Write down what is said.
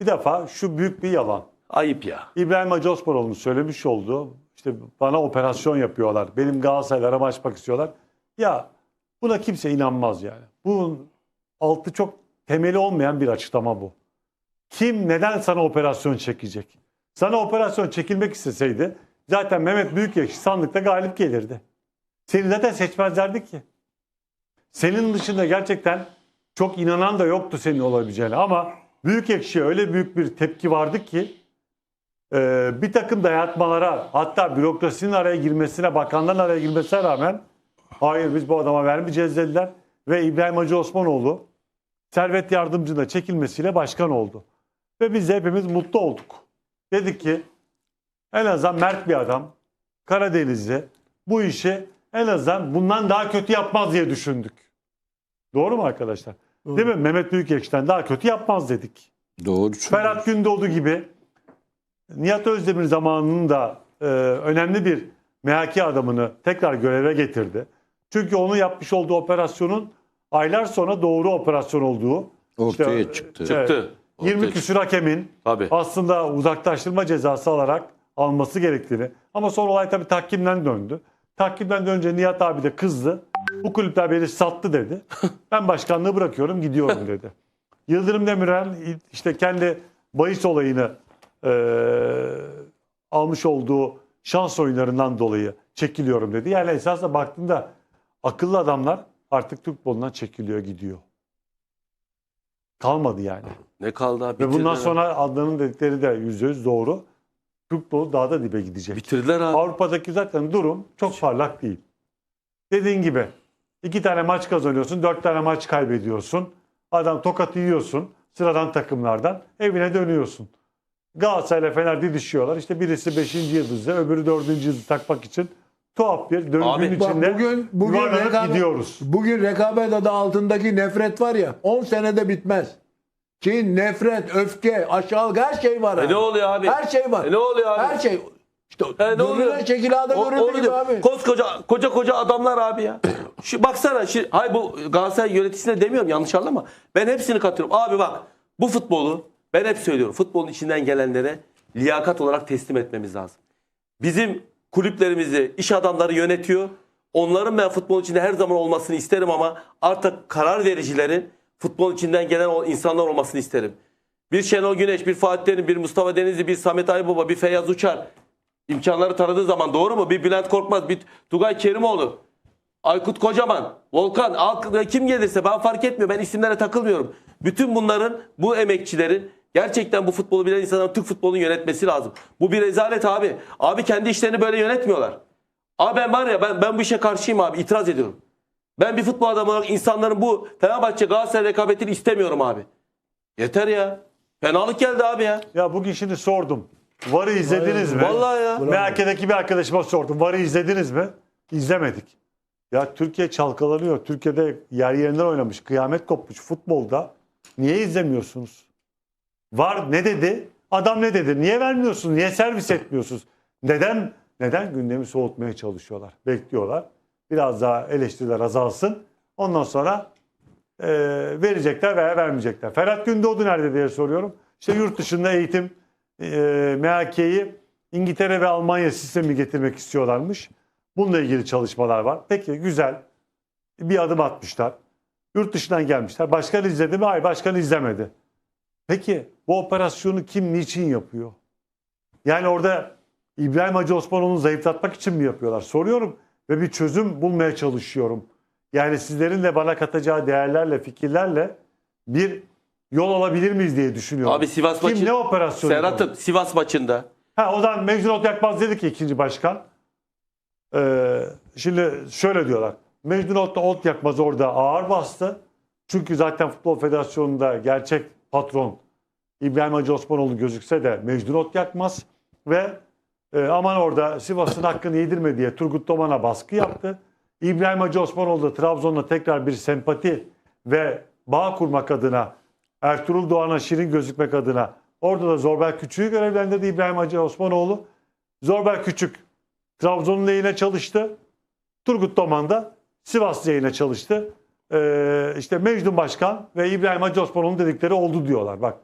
Bir defa şu büyük bir yalan. Ayıp ya. İbrahim Hacı Osmanoğlu'nun söylemiş olduğu işte bana operasyon yapıyorlar. Benim Galatasaray'lara açmak istiyorlar. Ya buna kimse inanmaz yani. Bunun altı çok temeli olmayan bir açıklama bu. Kim neden sana operasyon çekecek? Sana operasyon çekilmek isteseydi zaten Mehmet Büyükekşi sandıkta galip gelirdi. Seni zaten seçmezlerdi ki. Senin dışında gerçekten çok inanan da yoktu senin olabileceğine ama Büyükekşi'ye öyle büyük bir tepki vardı ki e, bir takım dayatmalara hatta bürokrasinin araya girmesine, bakanların araya girmesine rağmen hayır biz bu adama vermeyeceğiz dediler. Ve İbrahim Hacı Osmanoğlu servet yardımcına çekilmesiyle başkan oldu. Ve biz hepimiz mutlu olduk. Dedik ki en azından mert bir adam Karadeniz'de bu işi en azından bundan daha kötü yapmaz diye düşündük. Doğru mu arkadaşlar? Değil mi? Mehmet Büyükekşi'den daha kötü yapmaz dedik. Doğru. Ferhat Gündoğdu gibi Nihat Özdemir zamanının da e, önemli bir MHK adamını tekrar göreve getirdi. Çünkü onun yapmış olduğu operasyonun aylar sonra doğru operasyon olduğu Ortaya işte, çıktı. e, Çıktı. 20 Ortaya küsur hakemin Tabii. aslında uzaklaştırma cezası alarak alması gerektiğini. Ama sonra olay tabii tahkimden döndü. Tahkimden dönünce Nihat abi de kızdı. Bu kulüpler beni sattı dedi. Ben başkanlığı bırakıyorum gidiyorum dedi. Yıldırım Demirel işte kendi bahis olayını eee, almış olduğu şans oyunlarından dolayı çekiliyorum dedi. Yani esasında baktığında akıllı adamlar artık Türk futbolundan çekiliyor gidiyor. Kalmadı yani. Ne kaldı abi? Ve bundan sonra Adnan'ın dedikleri de yüzde yüz doğru. Türk futbolu daha da dibe gidecek. Bitirdiler abi. Avrupa'daki zaten durum çok parlak değil. Dediğin gibi iki tane maç kazanıyorsun, dört tane maç kaybediyorsun. Adam tokat yiyorsun sıradan takımlardan evine dönüyorsun. Galatasaray'la Fener didişiyorlar. İşte birisi 5. yıldızda öbürü 4. yıldızı takmak için tuhaf bir döngünün Abi, içinde bugün bugün rekabet, gidiyoruz. bugün rekabet adı altındaki nefret var ya 10 senede bitmez. Kin, nefret, öfke, aşağılık her şey var. E abi. ne oluyor abi? Her şey var. E ne oluyor abi? Her şey. İşte E ne oluyor? görünen O- onu gibi diyor. abi. Koskoca koca koca adamlar abi ya. Şu baksana şu hay bu Galatasaray yöneticisine demiyorum yanlış anlama. Ben hepsini katılıyorum. Abi bak bu futbolu ben hep söylüyorum. Futbolun içinden gelenlere liyakat olarak teslim etmemiz lazım. Bizim kulüplerimizi iş adamları yönetiyor. Onların ben futbolun içinde her zaman olmasını isterim ama artık karar vericilerin futbolun içinden gelen o insanlar olmasını isterim. Bir Şenol Güneş, bir Fatih Terim, bir Mustafa Denizli, bir Samet Aybaba, bir Feyyaz Uçar imkanları tanıdığı zaman doğru mu? Bir Bülent Korkmaz, bir Tugay Kerimoğlu, Aykut Kocaman, Volkan, Alk- kim gelirse ben fark etmiyor. Ben isimlere takılmıyorum. Bütün bunların, bu emekçilerin gerçekten bu futbolu bilen insanların Türk futbolunu yönetmesi lazım. Bu bir rezalet abi. Abi kendi işlerini böyle yönetmiyorlar. Abi ben var ya ben, ben bu işe karşıyım abi. itiraz ediyorum. Ben bir futbol adamı olarak insanların bu Fenerbahçe Galatasaray rekabetini istemiyorum abi. Yeter ya. Fenalık geldi abi ya. Ya bugün şimdi sordum. Varı izlediniz mi? Vallahi ya. MHK'deki bir arkadaşıma sordum. Varı izlediniz mi? İzlemedik. Ya Türkiye çalkalanıyor. Türkiye'de yer yerinden oynamış. Kıyamet kopmuş futbolda. Niye izlemiyorsunuz? Var ne dedi? Adam ne dedi? Niye vermiyorsunuz? Niye servis etmiyorsunuz? Neden neden gündemi soğutmaya çalışıyorlar? Bekliyorlar. Biraz daha eleştiriler azalsın. Ondan sonra e, verecekler veya vermeyecekler. Ferhat Gündoğdu nerede diye soruyorum. İşte yurt dışında eğitim e, MHK'yi İngiltere ve Almanya sistemi getirmek istiyorlarmış. Bununla ilgili çalışmalar var. Peki güzel. Bir adım atmışlar. Yurt dışından gelmişler. Başkan izledi mi? Hayır başkan izlemedi. Peki bu operasyonu kim niçin yapıyor? Yani orada İbrahim Hacı Osmanoğlu'nu zayıflatmak için mi yapıyorlar? Soruyorum ve bir çözüm bulmaya çalışıyorum. Yani sizlerin de bana katacağı değerlerle, fikirlerle bir yol alabilir miyiz diye düşünüyorum. Abi Sivas Kim maçı- ne operasyon yapıyor? Serhat'ım Sivas maçında Ha, o zaman Mecnun Yakmaz dedi ki ikinci başkan. Ee, şimdi şöyle diyorlar. Mecnun Ot Yakmaz orada ağır bastı. Çünkü zaten Futbol Federasyonu'nda gerçek patron İbrahim Hacı Osmanoğlu gözükse de Mecnun Ot Yakmaz. Ve e, aman orada Sivas'ın hakkını yedirme diye Turgut Doman'a baskı yaptı. İbrahim Hacı Osmanoğlu da Trabzon'la tekrar bir sempati ve bağ kurmak adına Ertuğrul Doğan'a şirin gözükmek adına orada da Zorbel Küçük'ü görevlendirdi İbrahim Hacı Osmanoğlu. Zorbel Küçük Trabzon'un lehine çalıştı. Turgut Doman da Sivas lehine çalıştı. Ee, işte Mecnun Başkan ve İbrahim Hacı Osmanoğlu'nun dedikleri oldu diyorlar. Bak